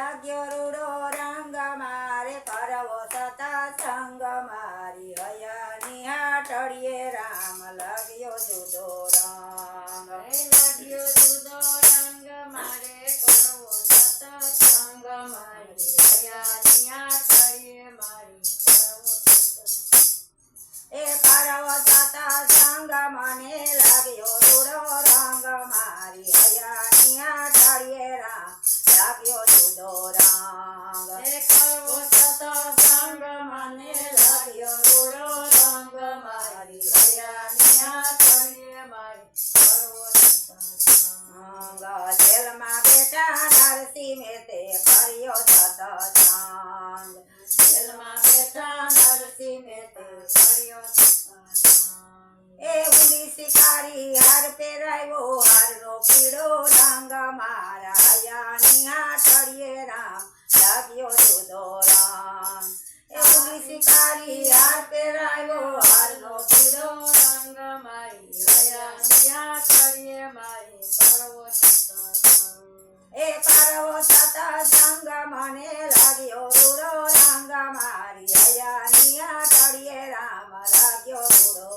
લાગ્યો રૂડો રંગ મારે કરવો સંગ મારી હયા નિહાટડીએ રામ લાગ્યો જુદો રંગ જેલમાં બેટા નરસિંહ મેતે કર્યો સતસંગ જેલમાં બેટા નરસિંહ મેતે કર્યો. એ ઉડી શિકારી હાર પહેરાવ્યો હારનો પીળો રંગ મારા હયાની હાથડીએ રામ લાગ્યો એ કરવો સતસંગ મને લાગ્યો રૂડો રંગ મારી હયાની તળીએ રામ લાગ્યો રૂડો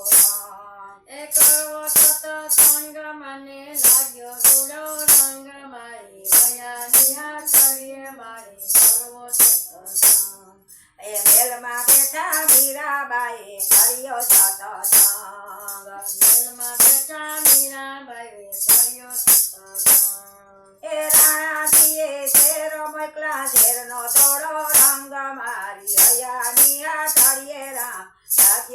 એ કરવો સત્સંગ મને લાગ્યો રૂડો રંગ મારી હયાની તળીએ મારી કરવો સત્સંગ. એ મેલમાં બેઠા મીરાબાઈ કર્યો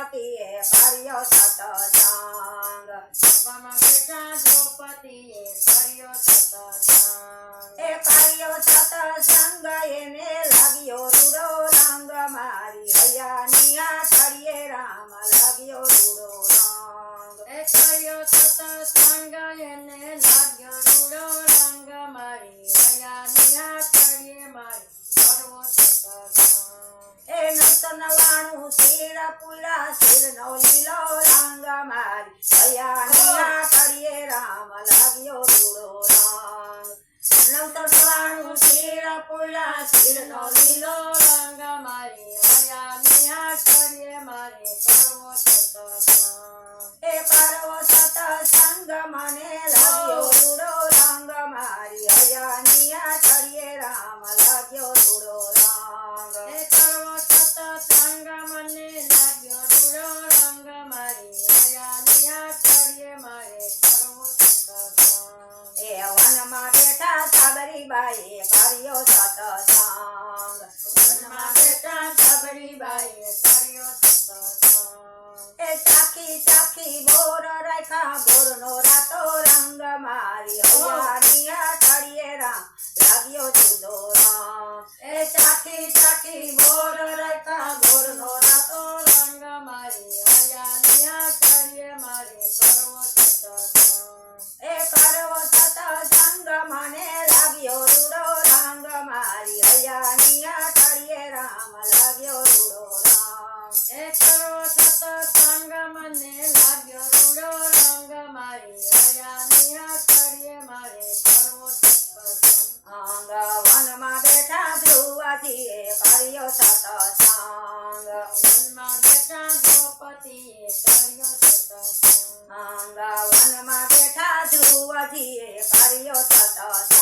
દ્રૌપદીએ કર્યો સતસંગ સભામાં બેઠા દ્રૌપદીએ કર્યો સત્સંગ. એ કર્યો સતસંગ એને લાગ્યો રૂડો રંગ મારી હયાની હાથડીએ રામ લાગ્યો રૂડો રંગ એ કર્યો સત્સંગ એને લાગ્યો રૂડો રંગ મારી હયાની આખરીએ મારી કરવો સત્સંગ. એ નૂતનવાણું શિર પુલા શિરનો લીલો રંગ મારી હયાની હાથડીએ રામ લાગ્યો રૂડો રંગ. નૂતનવાણું શિર પુરા શિરનો નો લીલો સાબરીબાઈએ કર્યો સતસંગ વનમાં બેઠા સબરીબાઈએ કર્યો સત્સંગ. એ ચાખી ચાખી રંગ એ કરવો સત્સંગ મને લાગ્યો રૂડો રંગ મારી હયાની આખરીએ મારે કરવો સત્સંગ. અંગ વનમાં બેઠા ધ્રુવતીએ કર્યો સતસંગ વનમાં બેઠા દ્રૌપદીએ કર્યો સત્સંગ. અંગ વનમાં બેઠા ધ્રુવતીએ કર્યો સતસંગ